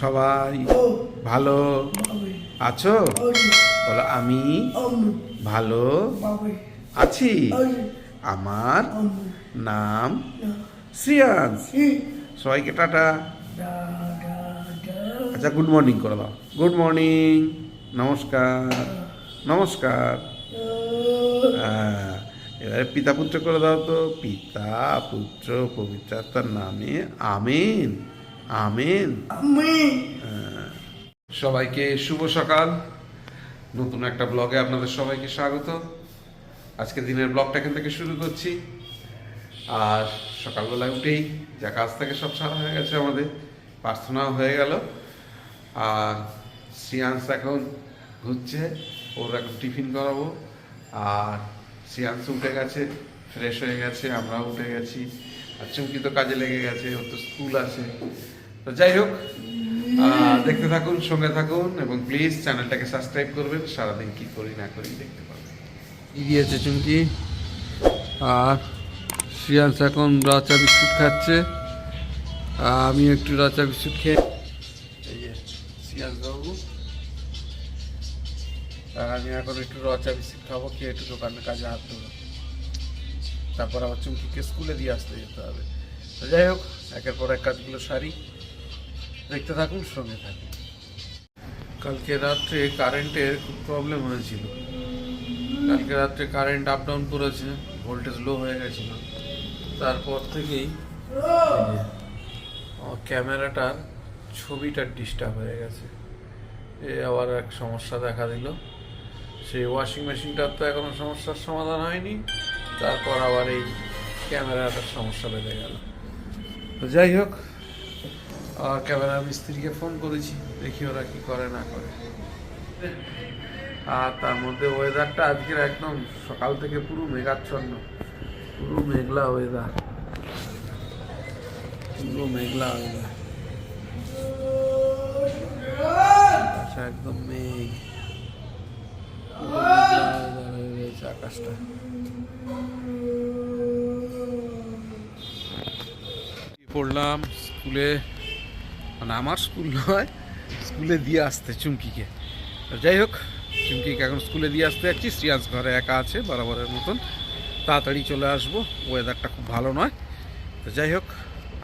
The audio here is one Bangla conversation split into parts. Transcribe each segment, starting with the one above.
সবাই ভালো আছো? বলো আমি ভালো আছি। আমার নাম শ্রিয়াংশ। সবাইকে টাটা। আচ্ছা গুড মর্নিং করে দাও গুড মর্নিং নমস্কার। নমস্কার। হ্যাঁ, এবারে পিতা পুত্র করে দাও তো। পিতা পুত্র পবিত্র আত্মার নামে আমেন। আমেন। হ্যাঁ। সবাইকে শুভ সকাল। নতুন একটা ব্লগে আপনাদের সবাইকে স্বাগত। আজকে দিনের ব্লগটা এখান থেকে শুরু করছি। আর সকালবেলায় উঠেই যা কাজ থেকে সব সারা হয়ে গেছে আমাদের। প্রার্থনাও হয়ে গেল। আর শ্রিয়াংশ এখন ঘুরছে ওর এখন টিফিন করাবো। আর শ্রিয়াংশ উঠে গেছে ফ্রেশ হয়ে গেছে আমরাও উঠে গেছি। আর চুমকি তো কাজে লেগে গেছে ওর তো স্কুল আছে। তো যাই হোক দেখতে থাকুন, সঙ্গে থাকুন এবং প্লিজ চ্যানেলটাকে সাবস্ক্রাইব করবেন, সারাদিন কি করি না করি দেখতে পাবেন। দিয়েছে চুমকি, আর শ্রিয়াংশ এখন রাচা বিস্কুট খাচ্ছে আমি একটু রাচা বিস্কুট খেয়ে বাবু। আমি এখন একটু রচা বিস্কুট খাব, খেয়ে একটু দোকানের কাজে হাত দেবো তারপর আবার চুমকিকে স্কুলে দিয়ে আসতে যেতে হবে। তো যাই হোক, একের পর এক কাজগুলো সারি। দেখতে থাকুন, সঙ্গে থাকুন। কালকে রাত্রে কারেন্টের খুব প্রবলেম হয়েছিল। কালকে রাত্রে কারেন্ট আপ ডাউন করেছে ভোল্টেজ লো হয়ে গেছিল। তারপর থেকেই ক্যামেরাটার ছবিটা ডিস্টার্ব হয়ে গেছে। এ আবার এক সমস্যা দেখা দিল। সেই ওয়াশিং মেশিনটার তো এখনও সমস্যার সমাধান হয়নি। তারপর আবার এই ক্যামেরাটার সমস্যা বেড়ে গেল। তো যাই হোক আর ক্যামেরা মিস্ত্রিকে ফোন করেছি, দেখি ওরা কি করে, না করে। আর তার মধ্যে ওয়েদারটা আজকের একদম সকাল থেকে পুরো মেঘাচ্ছন্ন, পুরো মেঘলা ওয়েদার পুরো মেঘলা ওয়েদার আচ্ছা একদম মেঘ। রয়েছে আকাশটা। পড়লাম স্কুলে মানে আমার স্কুল নয়, স্কুলে দিয়ে আসতে চুমকিকে। যাই হোক, চুমকিকে এখন স্কুলে দিয়ে আসতে যাচ্ছি। শ্রিয়াংশ ঘরে একা আছে, বরাবরের মতন। তাড়াতাড়ি চলে আসব। ওয়েদারটা খুব ভালো নয়। তো যাই হোক,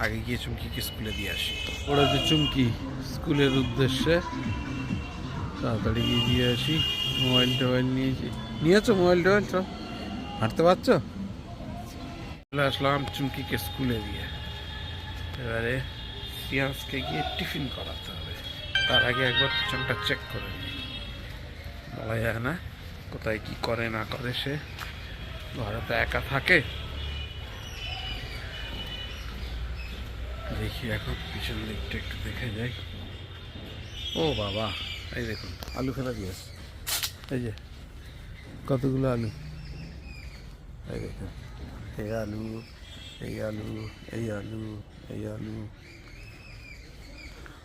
আগে গিয়ে চুমকিকে স্কুলে দিয়ে আসি। ওরা যে চুমকি স্কুলের উদ্দেশ্যে, তাড়াতাড়ি গিয়ে দিয়ে আসি। মোবাইল টোবাইল নিয়েছি। নিয়েছো মোবাইল টোবাইল সব? হাঁটতে পারছ? চলে আসলাম চুমকিকে স্কুলে দিয়ে। এবারে পিঁয়াজকে গিয়ে টিফিন করাতে হবে। তার আগে একবার পিছনটা চেক করে নিই। বলা যায় না কোথায় কি করে, না করে সে। ঘরে তো একা থাকে। দেখি এখন পিছন দিকটা একটু দেখে যাই। ও বাবা, এই দেখুন, আলু ফেলা দিয়েছে এই যে, কতগুলো আলু? এই দেখুন, এই আলু এই আলু এই আলু এই আলু।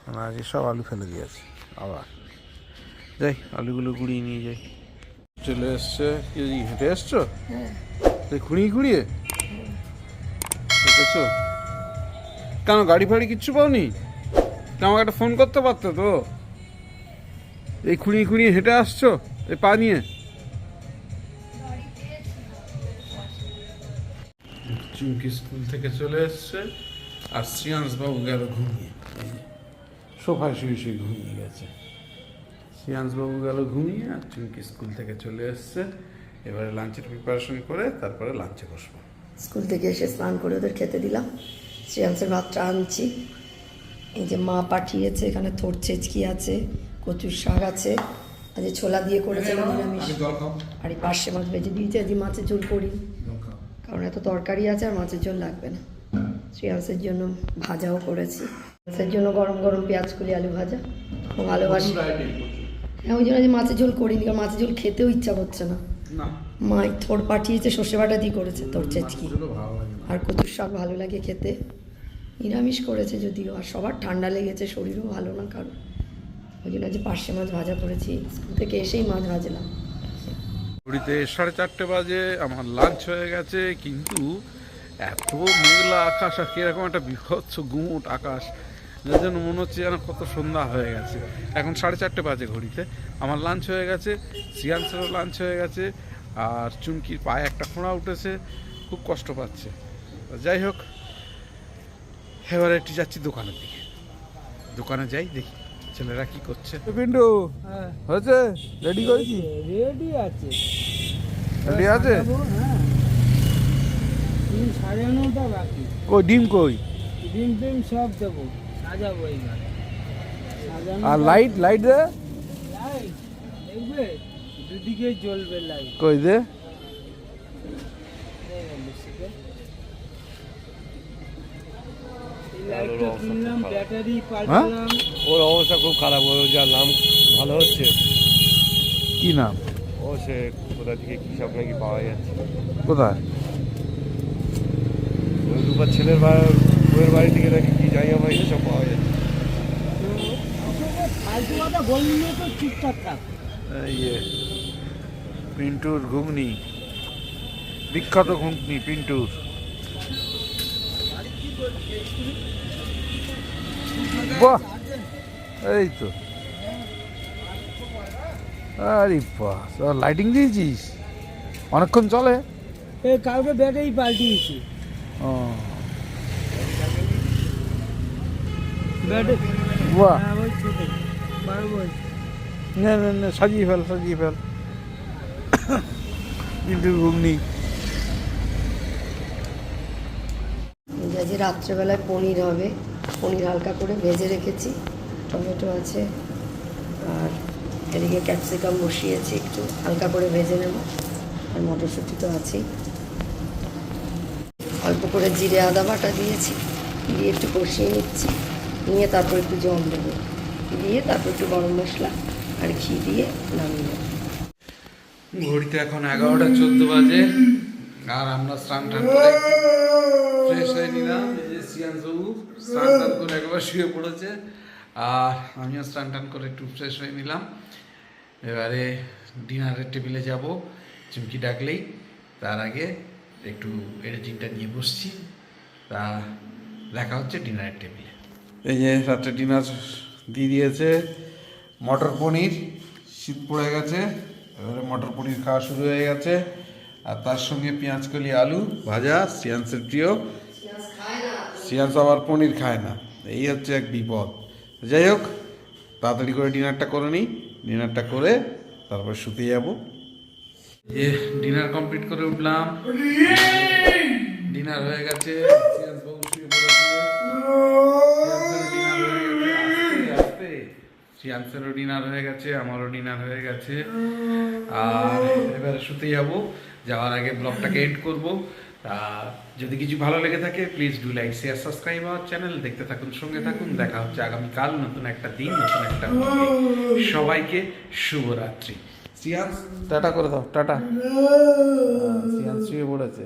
আমার আগে সব আলু ফেলে দিয়েছে আবার। যাই আলুগুলো কুড়িয়ে নিয়ে যাই। চলে এসছে কি হেঁটে এসছো? এই খুঁড়িয়ে খুঁড়িয়ে? দেখেছ? কেন গাড়ি ফাড়ি কিচ্ছু পাওনি? আমাকে একটা ফোন করতে পারতো তো? এই খুঁড়িয়ে খুঁড়িয়ে হেঁটে আসছো? এই পা নিয়ে। চুমকি স্কুল থেকে চলে এসছে আর শ্রিয়াংশ বাবু গেল ঘুমিয়ে। সোফায় শুয়ে শুয়ে ঘুমিয়ে গেছে। শ্রিয়াংশ বাবু গেল ঘুমিয়ে আর চুমকি স্কুল থেকে চলে এসছে। এবারে লাঞ্চের প্রিপারেশন করে তারপরে লাঞ্চে বসবো। স্কুল থেকে এসে স্নান করে ওদের খেতে দিলাম। শ্রেয়াংসের ভাতটা আনছি। এই যে মা পাঠিয়েছে এখানে থোর চেচকি আছে কচুর শাক আছে আজ ছোলা দিয়ে করেছে নিরামিষ। আর এই পার্শে মাছ ভেজে দিয়েছে আজ মাছের ঝোল করি। কারণ এত তরকারি আছে আর মাছের ঝোল লাগবে না। শ্রেয়াংসের জন্য ভাজাও করেছি। শ্রেয়াংসের জন্য গরম গরম পেঁয়াজ কলি আলু ভাজা। ও ভালোবাসি হ্যাঁ ওই জন্য আজ মাছের ঝোল করিনি কারণ মাছের ঝোল খেতেও ইচ্ছা করছে না। মা থোর পাঠিয়েছে সর্ষে বাটা দিয়ে করেছে তোর চেচকি। আর কচুর শাক ভালো লাগে খেতে। নিরামিষ করেছে যদিও আর সবার ঠান্ডা লেগেছে শরীরও ভালো না কারণ ওই জন্য যে পার্শে মাছ ভাজা করেছি স্কুল থেকে এসেই মাছ ভাজলাম। ঘড়িতে সাড়ে চারটে বাজে আমার লাঞ্চ হয়ে গেছে কিন্তু এত মেঘলা আকাশ আর কীরকম একটা বিভৎস গুমট আকাশ। যার জন্য মনে হচ্ছে যেন কত সন্ধ্যা হয়ে গেছে। এখন সাড়ে চারটে বাজে ঘড়িতে। আমার লাঞ্চ হয়ে গেছে সিয়ান্সেরও লাঞ্চ হয়ে গেছে আর চুমকির পায়ে একটা খোঁড়া উঠেছে খুব কষ্ট পাচ্ছে। যাই হোক এবারে একটু যাচ্ছি দোকানের দিকে। দোকানে যাই দেখি ছেলেরা কি করছে। পিন্টু হ্যাঁ। হয়েছে? রেডি করেছি? রেডি আছে। রেডি আছে? হ্যাঁ। ডিম সাজানোটা বাকি। কই ডিম কই? ডিম টিম সব দেবো। আর লাইট লাইট দে। দুদিকে জ্বলবে লাইট কই দে? হ্যাঁ? পাল্টালাম ওর অবস্থা খুব খারাপ। ওর নাম ভালো হচ্ছে। কি নাম? ও সে কোথা থেকে কী সব নাকি পাওয়া যাচ্ছে। কোথায়? ওই দুবার ছেলের বা- বউয়ের বাড়ি থেকে নাকি কি জায়গা পাই সব পাওয়া যাচ্ছে ইয়ে পিন্টুর ঘুগনি বিখ্যাত ঘুগনি পিন্টুর। বাহ এই তো। আরে বাহ লাইটিং দিয়েছিস? অনেকক্ষণ চলে? কালকে ব্যাটারি পাল্টিয়েছি। ও ব্যাটারি বাহ। হ্যাঁ ছোট বল। না না না সাজিয়ে ফেল সাজিয়ে ফেল। পিন্টুর ঘুগনি আজকে রাত্রেবেলায় পনির হবে। পনির হালকা করে ভেজে রেখেছি। টমেটো আছে। আর এদিকে ক্যাপসিকাম বসিয়েছি একটু। হালকা করে ভেজে নেব। আর মটরশুঁটি তো আছেই। অল্প করে জিরে আদা বাটা দিয়েছি। দিয়ে একটু কষিয়ে নিচ্ছি। নিয়ে তারপর একটু জল দেবো। দিয়ে তারপর একটু গরম মশলা আর ঘি দিয়ে নামিয়ে ঘড়িতে এখন এগারোটা চোদ্দ বাজে। আর আমরা স্নান টান করে ফ্রেশ হয়ে নিলাম। এই যে সিয়ান বাবু স্নান টান করে একবার শুয়ে পড়েছে। আর আমিও স্নান টান করে একটু ফ্রেশ হয়ে নিলাম। এবারে ডিনারের টেবিলে যাব। চুমকি ডাকলেই তার আগে একটু এডিটিংটা নিয়ে বসছি। তা দেখা হচ্ছে ডিনারের টেবিলে। এই যে রাত্রে ডিনার দিয়ে দিয়েছে। মটর পনির শীত পড়ে গেছে এবারে মটর পনির খাওয়া শুরু হয়ে গেছে। আর তার সঙ্গে পেঁয়াজ কলি আলু ভাজা সিয়ান্সের প্রিয়। সিয়ান্স আবার পনির খায় না। এই হচ্ছে এক বিপদ। যাই হোক তাড়াতাড়ি করে ডিনারটা করে নিই। ডিনারটা করে তারপর শুতে যাব। যে ডিনার কমপ্লিট করে উঠলাম। ডিনার হয়ে গেছে সিয়ান্স বাবু শুয়ে পড়েছে সিয়ান্সেরও ডিনার হয়ে গেছে আস্তে আস্তে সিয়ান্সেরও ডিনার হয়ে গেছে আমারও ডিনার হয়ে গেছে। আর এবারে শুতে যাব যাওয়ার আগে ব্লগটাকে এড করব। তা যদি কিছু ভালো লেগে থাকে please do like share subscribe our channel দেখতে থাকুন সঙ্গে থাকুন। দেখা হচ্ছে আগামীকাল নতুন একটা দিন নতুন একটা। সবাইকে শুভরাত্রি। সিয়ান্স টাটা করে দাও টাটা। সিয়ান্স শুয়ে পড়েছে।